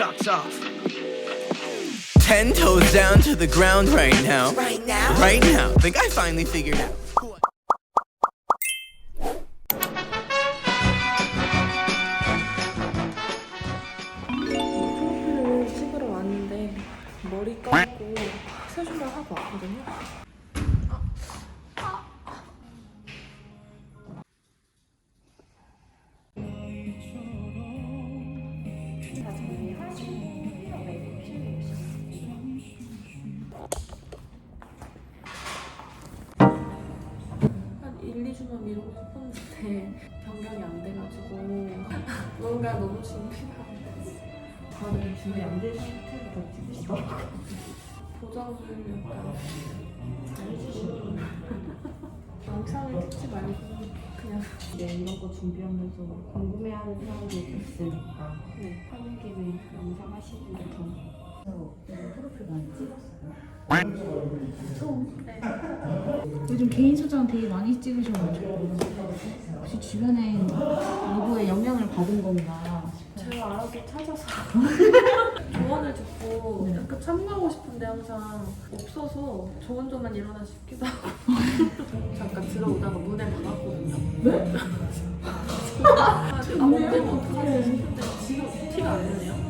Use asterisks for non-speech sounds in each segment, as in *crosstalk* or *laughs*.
socks off. Ten toes down to the ground right now. Right now? Right now. Think I finally figured out. 머리 감고 세수를 하고 왔거든요. 한 1, 2주만 미루고 싶었는데 *laughs* 변경이 안 돼가지고 *laughs* 뭔가 너무 준비가 안 됐어. 다들 준비 안 되신 상태로 더 찍으시더라고요. 보정을 약간 잘 해주시고 영상을 찍지 말고 그냥 이제 이런 거 준비하면서 궁금해하는 사람들이 있으니까 네. 하는 김에 영상 하시는 게 더. 프로필 많이 찍었어요. 요즘 개인 소장 되게 많이 찍으셔가지고 혹시 주변에 누구의 영향을 받은 건가. 제가 알아서 찾아서 *laughs* 조언을 듣고 약간 참고하고 싶은데 항상 없어서 좋은 점만 일어나 싶기도 하고 *laughs* 잠깐 들어오다가 문에 박았거든요. 네? *laughs* 아, 문제는 어떡하지 싶은데 지금 티가 안 나네요. 컨실러가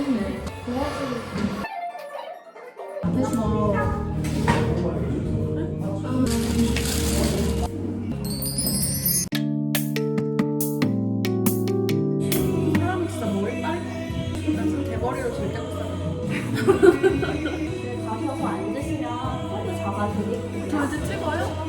저 이제 찍어요?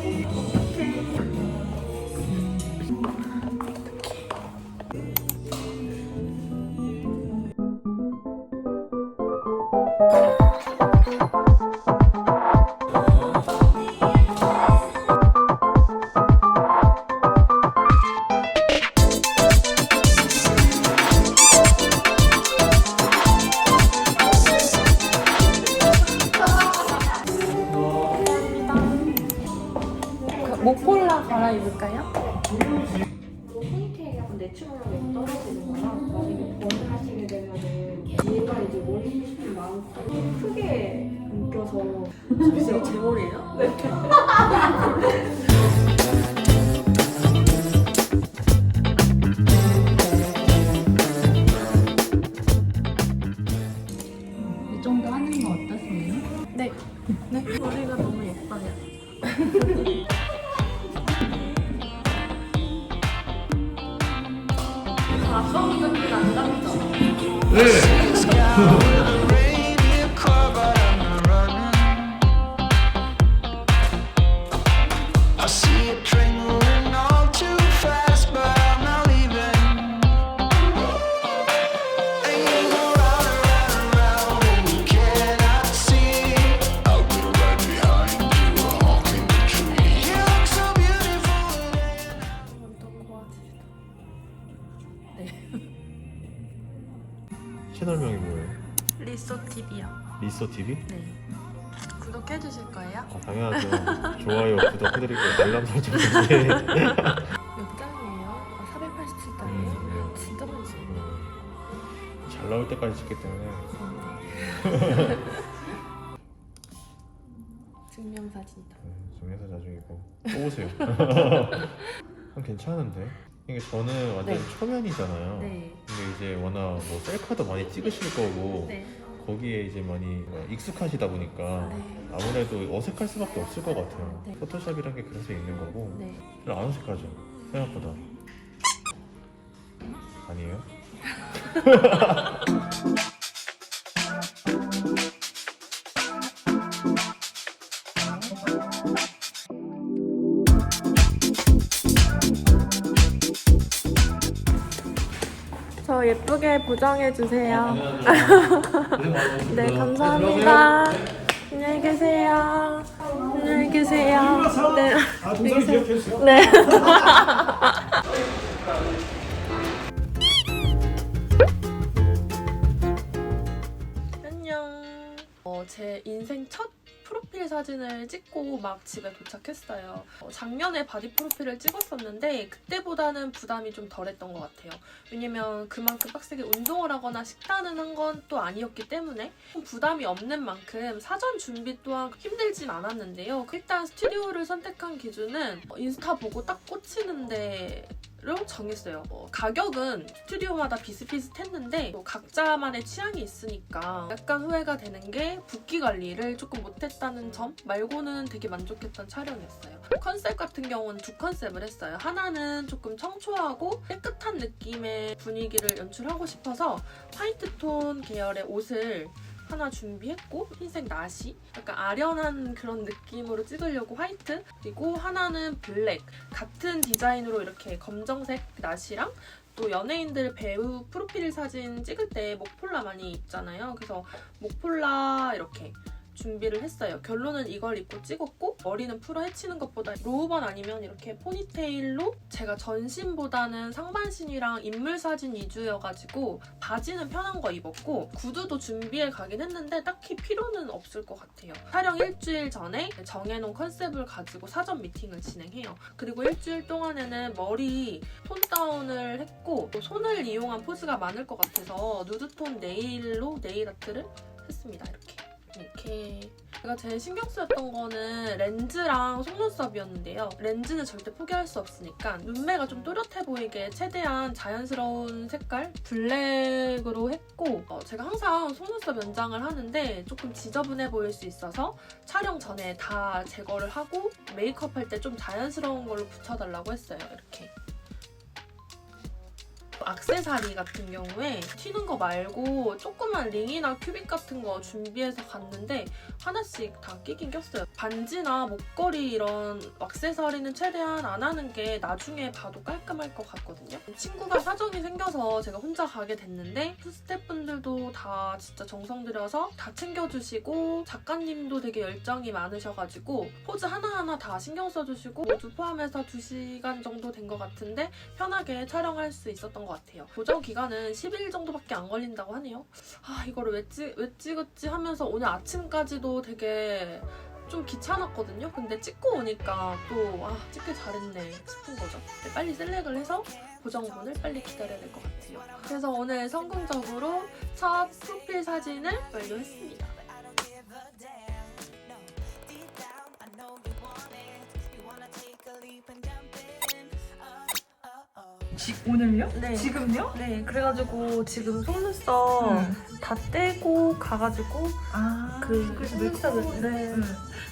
입을까요? 약간 내추럴하게 떨어지는 거랑 만약에 번을 하시게 되면은 얘가 이제 머리 숱이 많고 크게 묶여서 지금 제 머리예요? 네. 이 정도 하는 거 어떠세요? 네. 네. 머리가 너무 예뻐요. *laughs* 담 리서 TV? 네. 구독해 주실 거예요? 아 당연하죠. 좋아요, 구독해드리고 알람 설정까지. 몇 장이에요? 아, 487장이에요? 음, 진짜 많이 찍어요. 음, 잘 나올 때까지 찍기 때문에 *laughs* 증명사진이다. 음, 좀 해서 나중에 이거 뽑으세요. 아, *laughs* 괜찮은데? 이게 저는 완전 네. 초면이잖아요. 네. 근데 이제 워낙 뭐 셀카도 많이 찍으실 거고 네. 거기에 이제 많이 뭐 익숙하시다 보니까 네. 아무래도 어색할 수밖에 없을 것 같아요. 네. 포토샵이란 게 그래서 있는 거고 네. 별로 안 어색하죠 생각보다 아니에요? *laughs* 저 예쁘게 보정해 주세요. *laughs* 네, 감사합니다. 안녕히 계세요. 안녕히 계세요. 네. 아. 네. *laughs* 사진을 찍고 막 집에 도착했어요. 어, 작년에 바디 프로필을 찍었었는데 그때보다는 부담이 좀 덜했던 것 같아요. 왜냐면 그만큼 빡세게 운동을 하거나 식단을 한 건 또 아니었기 때문에 부담이 없는 만큼 사전 준비 또한 힘들진 않았는데요. 일단 스튜디오를 선택한 기준은 어, 인스타 보고 딱 꽂히는데 로 정했어요. 어, 가격은 스튜디오마다 비슷비슷했는데 또 각자만의 취향이 있으니까 약간 후회가 되는 게 붓기 관리를 조금 못했다는 점 말고는 되게 만족했던 촬영이었어요. 컨셉 같은 경우는 두 컨셉을 했어요. 하나는 조금 청초하고 깨끗한 느낌의 분위기를 연출하고 싶어서 화이트톤 계열의 옷을 하나 준비했고 흰색 나시. 약간 아련한 그런 느낌으로 찍으려고 화이트. 그리고 하나는 블랙. 같은 디자인으로 이렇게 검정색 나시랑 또 연예인들 배우 프로필 사진 찍을 때 목폴라 많이 입잖아요. 그래서 목폴라 이렇게 준비를 했어요. 결론은 이걸 입고 찍었고 머리는 풀어 헤치는 것보다 로우번 아니면 이렇게 포니테일로 제가 전신보다는 상반신이랑 인물 사진 위주여가지고 바지는 편한 거 입었고 구두도 준비해 가긴 했는데 딱히 필요는 없을 것 같아요. 촬영 일주일 전에 정해놓은 컨셉을 가지고 사전 미팅을 진행해요. 그리고 일주일 동안에는 머리 톤 다운을 했고 또 손을 이용한 포즈가 많을 것 같아서 누드톤 네일로 네일 아트를 했습니다. 이렇게. 이렇게 제가 제일 신경 쓰였던 거는 렌즈랑 속눈썹이었는데요. 렌즈는 절대 포기할 수 없으니까 눈매가 좀 또렷해 보이게 최대한 자연스러운 색깔 블랙으로 했고 어, 제가 항상 속눈썹 연장을 하는데 조금 지저분해 보일 수 있어서 촬영 전에 다 제거를 하고 메이크업 할 때 좀 자연스러운 걸로 붙여달라고 했어요. 이렇게. 악세사리 같은 경우에 튀는 거 말고 조그만 링이나 큐빅 같은 거 준비해서 갔는데 하나씩 다 끼긴 꼈어요. 반지나 목걸이 이런 악세사리는 최대한 안 하는 게 나중에 봐도 깔끔할 것 같거든요. 친구가 사정이 생겨서 제가 혼자 가게 됐는데 스태프분들도 다 진짜 정성 들여서 다 챙겨주시고 작가님도 되게 열정이 많으셔가지고 포즈 하나하나 다 신경 써주시고 모두 포함해서 2시간 정도 된 것 같은데 편하게 촬영할 수 있었던 것 같아요. 보정 기간은 10일 정도밖에 안 걸린다고 하네요. 아 이거를 왜, 찍, 왜 찍었지 하면서 오늘 아침까지도 되게 좀 귀찮았거든요. 근데 찍고 오니까 또 아 찍길 잘했네 싶은 거죠. 네, 빨리 셀렉을 해서 보정본을 빨리 기다려야 될 것 같아요. 그래서 오늘 성공적으로 첫 프로필 사진을 완료했습니다. 오늘요? 네. 지금요? 네, 그래가지고 지금 속눈썹 다 떼고 가가지고 아, 그 그래서 속눈썹을 네. 네. 응.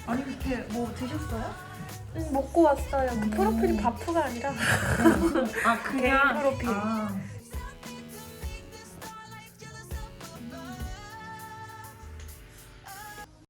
아니 그렇게 뭐 드셨어요? 음, 먹고 왔어요. 그 프로필이 바프가 아니라 아 개인 프로필. 아,